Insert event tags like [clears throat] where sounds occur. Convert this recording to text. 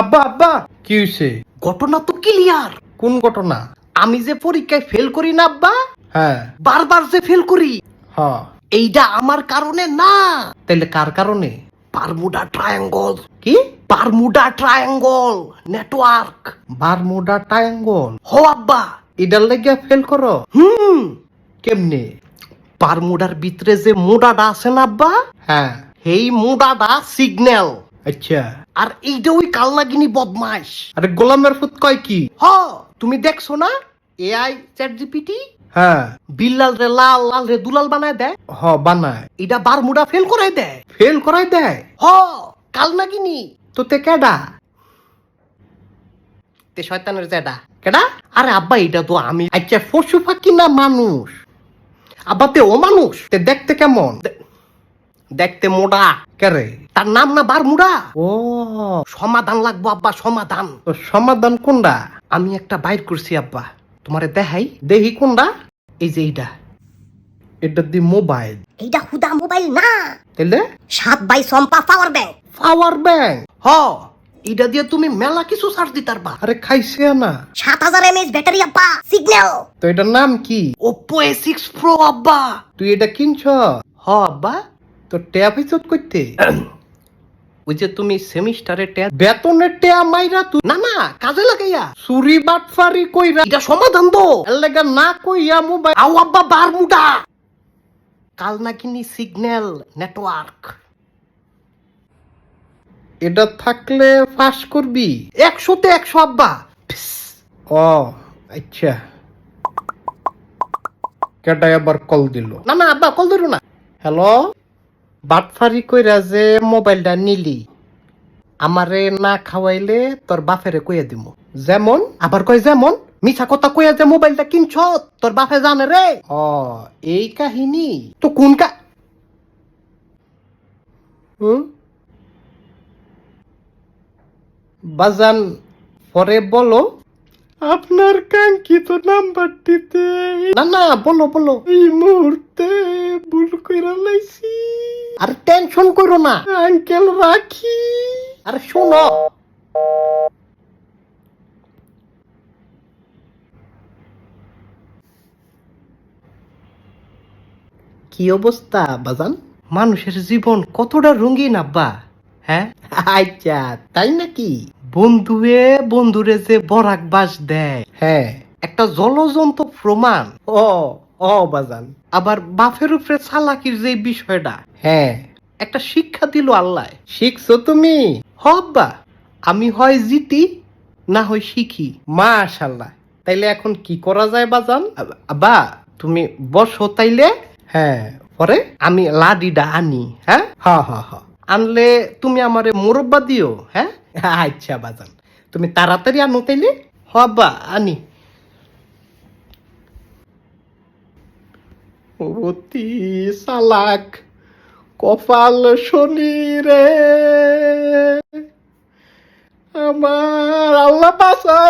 আব্বা আব্বা। কি হয়েছে ঘটনা তো ক্লিয়ার কোন ঘটনা? আমি যে পরীক্ষায় ফেল করি না আব্বা? হ্যাঁ। বারবার যে ফেল করি। হ্যাঁ এইটা আমার কারণে না। তাইলে কার কারণে? বারমুডা ট্রায়াঙ্গল কি? Bermuda triangle network Bermuda triangle হো আব্বা। এটার লেগে ফেল করো? হুম। কেমনে? বারমুডার ভিতরে যে মুডাটা আছে না আব্বা? হ্যাঁ। এই মুডাটা সিগন্যাল আচ্ছা। আর এইটা ওই কালনাগিনী বদমাস আরে গোলামের ফুত কয় কি? হ তুমি দেখছ না? এআই চ্যাট জিপিটি হ্যাঁ। বিল্লাল রে লাল লাল রে দুলাল বানায় দেয়। হ বানায়। এটা বারমুডা ফেল করাই দেয়। ফেল করাই দেয়? হ কালনাগিনী তো তে কেডা? তে শয়তানের জেডা। কেডা? আরে আব্বা এটা তো আমি। আচ্ছা পশু পাখি না মানুষ? আব্বা তে ও মানুষ? তে দেখতে কেমন? দেখতে মোডা কেরে তার নাম না বারমুডা। ও। সমাধান লাগবো আব্বা সমাধান। সমাধান কোনটা আমি একটা বাইর করছি আব্বা। তোমারে দেখাই। দেখি কোনটা এই যে এইটা এটা দি মোবাইল। এইটা হুদা মোবাইল না। তাইলে? সাত বাই সম্পা পাওয়ার ব্যাংক। Power bank? হ এটা দিয়ে তুমি মেলা কিছু সার দিতার বা আরে খাইছে না। সাত হাজার এমএএচ ব্যাটারি আব্বা সিগন্যাল তো এটার নাম কি? ওপো এ সিক্স প্রো আব্বা। তুই এটা কিনছ? হ আব্বা। তো ট্যাপ হিসত করতে। [clears throat] ওই যে তুমি সেমিস্টারে ট্যাগ বেতনের ট্যাপ মাইরা তুই না না কাজে লাগাইয়া। চুরি বাটফারি কইরা এটা সমাধান তো। লাগা না কইয়া মোবাইল আও আব্বা বারমুডা। কাল নাকিনি সিগন্যাল নেটওয়ার্ক। এটা থাকলে ফাঁস করবি। একশোতে একশো আব্বা। ও আচ্ছা। কেটাই আবার কল দিল। না না আব্বা কল ধরো না। হ্যালো? বাটফারি কইরা যে মোবাইলটা নিলি আমারে না খাওয়াইলে তোর বাপেরে কইয়া দিমু। যেমন আবার কয় যেমন মিছা কথা কইয়া যে মোবাইলটা কিনছ তোর বাপে জানে রে। ও এই কাহিনী তো কোন কা হুম? বাজান পরে বলো। আপনার কাঙ্ক্ষিত নাম্বারটিতে না না বলো বলো। এই মুহূর্তে ভুল কইরা লাইছি। আর টেনশন করো না। আঙ্কেল রাখি। আরে শোনো। কি অবস্থা বাজান? মানুষের জীবন কতটা রঙিন আব্বা? হ্যাঁ? আচ্ছা তাই নাকি? বন্ধুয়ে বন্ধুরে যে বরাক বাস দেয়। হ্যাঁ। একটা জলজন্ত প্রমাণ। ও ও বাজান আবার বাফের উপরে চালাকির যে বিষয়টা। হ্যাঁ। একটা শিক্ষা দিল আল্লাহ। শিখছো তুমি? হ আব্বা আমি হয় জিতি না হয় শিখি। মা মাশাল্লাহ তাইলে এখন কি করা যায় বাজান? বা তুমি বসো তাইলে। হ্যাঁ। পরে আমি লাডিটা আনি হ্যাঁ? হা হা হা। আনলে তুমি আমারে মোরব্বা দিও হ্যাঁ? আচ্ছা বাজান। তুমি তাড়াতাড়ি আনো তাইলে। হ আব্বা আনি। অতি সালাক কপাল শনি রে। আমার আল্লাহ বাঁচাও